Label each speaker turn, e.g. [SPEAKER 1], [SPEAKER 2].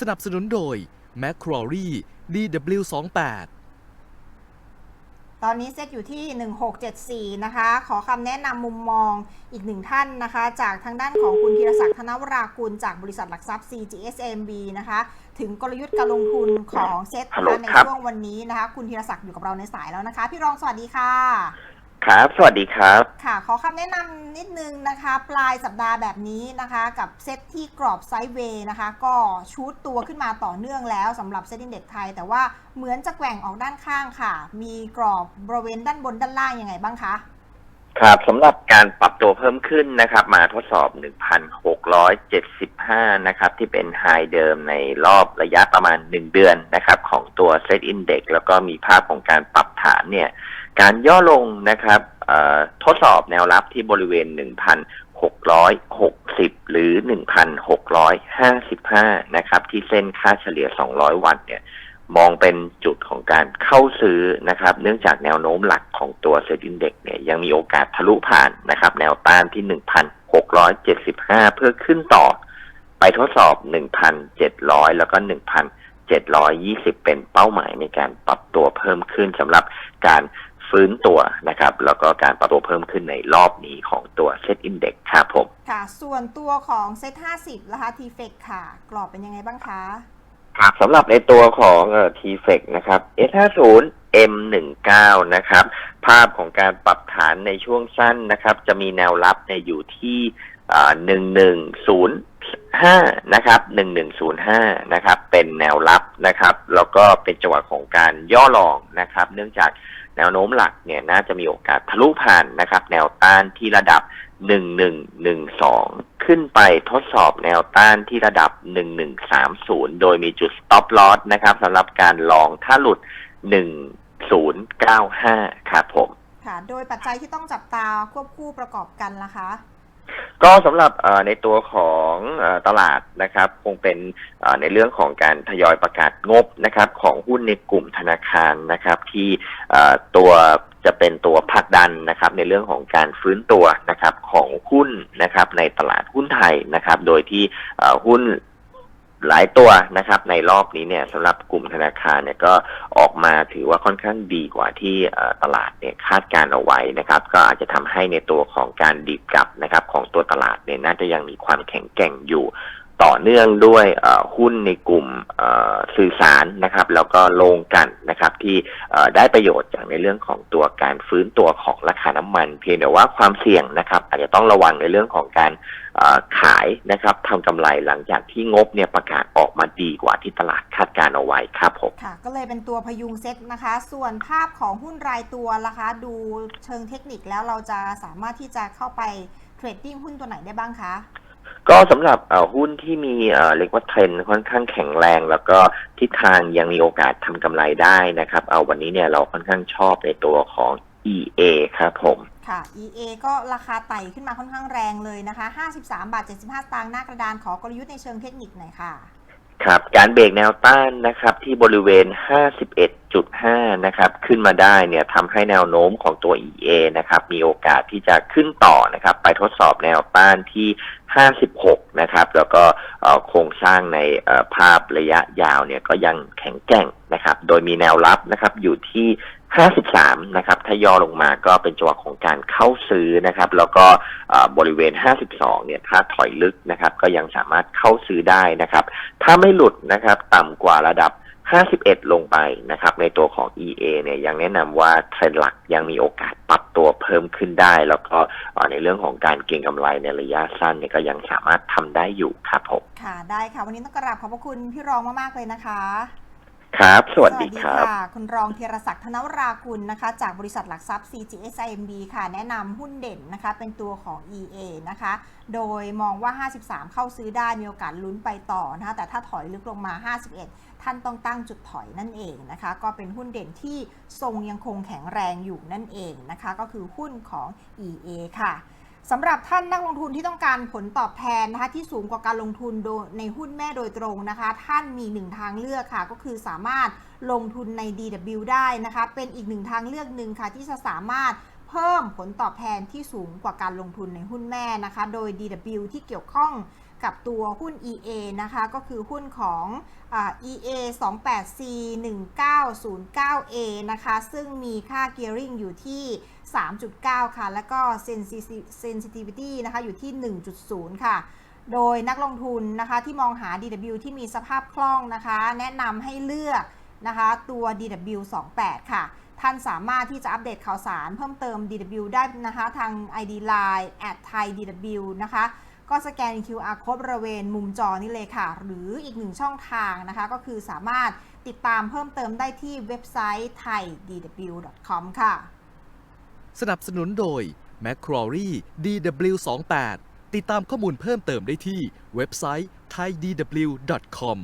[SPEAKER 1] สนับสนุนโดย m c q u a r i DW28
[SPEAKER 2] ตอนนี้เซตอยู่ที่ 1674 นะคะ ขอคำแนะนำมุมมองอีกหนึ่งท่านนะคะ จากทางด้านของคุณธีรศักดิ์ธนวรากุลจากบริษัทหลักทรัพย์ CGSMB นะคะ ถึงกลยุทธ์การลงทุนของเซต
[SPEAKER 3] ฮัลโหล
[SPEAKER 2] ใน
[SPEAKER 3] ครับ
[SPEAKER 2] ช่วงวันนี้นะคะ คุณธีรศักดิ์อยู่กับเราในสายแล้วนะคะ พี่รองสวัสดีค่ะ
[SPEAKER 3] ครับ สวัสดีครับ
[SPEAKER 2] ค่ะ ขอคำแนะนำนิดนึงนะคะ ปลายสัปดาห์แบบนี้นะคะ กับเซตที่กรอบไซด์เวย์นะคะ ก็ชูดตัวขึ้นมาต่อเนื่องแล้วสำหรับเซตอินเด็กไทย แต่ว่าเหมือนจะแกว่งออกด้านข้างค่ะ มีกรอบบริเวณด้านบนด้านล่างยังไงบ้างคะ
[SPEAKER 3] ครับสำหรับการปรับตัวเพิ่มขึ้นนะครับ มาทดสอบ 1,675 นะครับ ที่เป็นไฮเดิมในรอบระยะประมาณ 1 เดือนนะครับ ของตัว Set Index แล้วก็มีภาพของการปรับฐานเนี่ย การย่อลงนะครับทดสอบแนวรับที่บริเวณ 1,660 หรือ 1,655 นะครับ ที่เส้นค่าเฉลี่ย 200 วันเนี่ยมองเป็นจุดของการเข้าซื้อนะครับ เนื่องจากแนวโน้มหลักของตัวเซ็นดินเด็กเนี่ยยังมีโอกาสทะลุผ่านนะครับ แนวต้านที่ 1,675 เพื่อขึ้นต่อไปทดสอบ 1,700 แล้วก็ 1,720 เป็นเป้าหมายในการปรับตัวเพิ่มขึ้นสำหรับการ ฟื้นตัวนะครับ แล้วก็การปรับตัวเพิ่มขึ้นในรอบนี้ของตัวเซ็ตอินเด็กครับผม
[SPEAKER 2] ค่ะ ส่วนตัวของเซต50นะคะทีเฟกค่ะ กรอบเป็นยังไงบ้างคะ
[SPEAKER 3] ครับสำหรับในตัวของเอ่อ T-Flex นะครับ S50 M19 นะครับ ภาพของการปรับฐานในช่วงสั้นนะครับ จะมีแนวรับเนี่ยอยู่ที่หนึ่งหนึ่งศูนย์ห้านะครับหนึ่งหนึ่งศูนย์ห้านะครับ เป็นแนวรับนะครับ แล้วก็เป็นจังหวะของการย่อลองนะครับ เนื่องจากแนวโน้มหลักเนี่ยน่าจะมีโอกาสทะลุผ่านนะครับ แนวต้านที่ระดับ 1112ขึ้นไปทดสอบแนวต้านที่ระดับ1130โดยมีจุด stop loss นะครับสำหรับการลองถ้าหลุด1095ครับผม
[SPEAKER 2] ค่ะ โดยปัจจัยที่ต้องจับตาควบคู่ประกอบกันล่ะคะ
[SPEAKER 3] ก็สำหรับเอ่อในตัวของเออตลาดนะครับ คงเป็นเอ่อในเรื่องของการทยอยประกาศงบนะครับ ของหุ้นในกลุ่มธนาคารนะครับ ที่เอ่อตัว จะเป็นตัวผลักดันนะครับในเรื่องของการฟื้นตัวนะครับของหุ้นนะครับในตลาดหุ้นไทยนะครับ โดยที่หุ้นหลายตัวนะครับ ในรอบนี้เนี่ยสำหรับกลุ่มธนาคารเนี่ยก็ออกมาถือว่าค่อนข้างดีกว่าที่ตลาดเนี่ยคาดการเอาไว้นะครับ ก็อาจจะทำให้ในตัวของการดีดกลับนะครับ ของตัวตลาดเนี่ยน่าจะยังมีความแข็งแกร่งอยู่ ต่อเนื่องด้วยหุ้นในกลุ่มสื่อสารนะครับ แล้วก็โรงกันนะครับที่ได้ประโยชน์จากในเรื่องของตัวการฟื้นตัวของราคาน้ำมัน เพียงแต่ว่าความเสี่ยงนะครับ อาจจะต้องระวังในเรื่องของการขายนะครับทำกำไรหลังจากที่งบเนี่ยประกาศออกมาดีกว่าที่ตลาดคาดการเอาไว้ครับผม
[SPEAKER 2] ค่ะ ก็เลยเป็นตัวพยุงเซตนะคะ ส่วนภาพของหุ้นรายตัวล่ะคะ ดูเชิงเทคนิคแล้วเราจะสามารถที่จะเข้าไปเทรดดิ้งหุ้นตัวไหนได้บ้างคะ
[SPEAKER 3] ก็สำหรับเอ่อหุ้นที่มีเอ่อเรียกว่าเทรนด์ค่อนข้างแข็งแรง แล้วก็ทิศทางยังมีโอกาสทำกำไรได้นะครับ เอาวันนี้เนี่ยเราค่อนข้างชอบในตัวของ EA ครับผม
[SPEAKER 2] ค่ะ EA ก็ราคาไต่ขึ้นมาค่อนข้างแรงเลยนะคะ 53 บาท 75 สตางค์หน้ากระดานขอกลยุทธ์ในเชิงเทคนิคหน่อยค่ะ
[SPEAKER 3] ครับ การเบรกแนวต้านนะครับที่บริเวณ 51.5นะครับ ขึ้นมาได้เนี่ยทำให้แนวโน้มของตัว EA นะครับ มีโอกาสที่จะขึ้นต่อนะครับ ไปทดสอบแนวต้านที่ 56 นะครับ แล้วก็โครงสร้างในภาพระยะยาวเนี่ยก็ยังแข็งแกร่งนะครับ โดยมีแนวรับนะครับอยู่ที่ 53 นะครับ ถ้าย่อลงมาก็เป็นจังหวะของการเข้าซื้อนะครับ แล้วก็บริเวณ 52 เนี่ย ถ้าถอยลึกนะครับ ก็ยังสามารถเข้าซื้อได้นะครับ ถ้าไม่หลุดนะครับ ต่ำกว่าระดับ 51 ลงไปนะครับ ในตัวของ EA เนี่ยยังแนะนำว่าเทรนด์หลักยังมีโอกาสปรับตัวเพิ่มขึ้นได้ แล้วก็ในเรื่องของการเก็งกำไรในระยะสั้นเนี่ยก็ยังสามารถทำได้อยู่ครับผม
[SPEAKER 2] ค่ะ ได้ค่ะ วันนี้ต้องกราบขอบพระคุณพี่รองมาก ๆ เลยนะคะ
[SPEAKER 3] ครับ สวัสดีครับ
[SPEAKER 2] ค่ะคุณรองเทรศักดิ์ธนวรากุลนะคะ จากบริษัทหลักทรัพย์ CGSIMB ค่ะ แนะนำหุ้นเด่นนะคะ เป็นตัวของ EA นะคะ โดยมองว่า 53 เข้าซื้อได้มีโอกาสลุ้นไปต่อนะคะ แต่ถ้าถอยลึกลงมา 51 ท่านต้องตั้งจุดถอยนั่นเองนะคะ ก็เป็นหุ้นเด่นที่ทรงยังคงแข็งแรงอยู่นั่นเองนะคะ ก็คือหุ้นของ EA ค่ะ สำหรับท่านนักลงทุนที่ต้องการผลตอบแทนนะคะที่สูงกว่าการลงทุนโดในหุ้นแม่โดยตรงนะคะ ท่านมีหนึ่งทางเลือกค่ะ ก็คือสามารถลงทุนใน DW ได้นะคะ เป็นอีกหนึ่งทางเลือกหนึ่งค่ะ ที่จะสามารถเพิ่มผลตอบแทนที่สูงกว่าการลงทุนในหุ้นแม่นะคะ โดย DW ที่เกี่ยวข้อง กับตัวหุ้น EA นะคะ ก็คือหุ้นของอา EA 28C 1909A นะคะ ซึ่งมีค่า gearing อยู่ที่ 3.9 ค่ะ แล้วก็ sensitivity sensitivity นะคะ อยู่ที่ 1.0 ค่ะ โดยนักลงทุนนะคะที่มองหา DW ที่มีสภาพคล่องนะคะ แนะนำให้เลือกนะคะตัว DW 28 ค่ะท่านสามารถที่จะอัปเดตข่าวสารเพิ่มเติม DW ได้นะคะ ทาง ID Line at Thai DW นะคะ ก็สแกน QR code บริเวณมุมจอนี่เลยค่ะ หรืออีกหนึ่งช่องทางนะคะ ก็คือสามารถติดตามเพิ่มเติมได้ที่เว็บไซต์ thaidw.com ค่ะ
[SPEAKER 1] สนับสนุนโดย Macquarie DW28 ติดตามข้อมูลเพิ่มเติมได้ที่เว็บไซต์ thaidw.com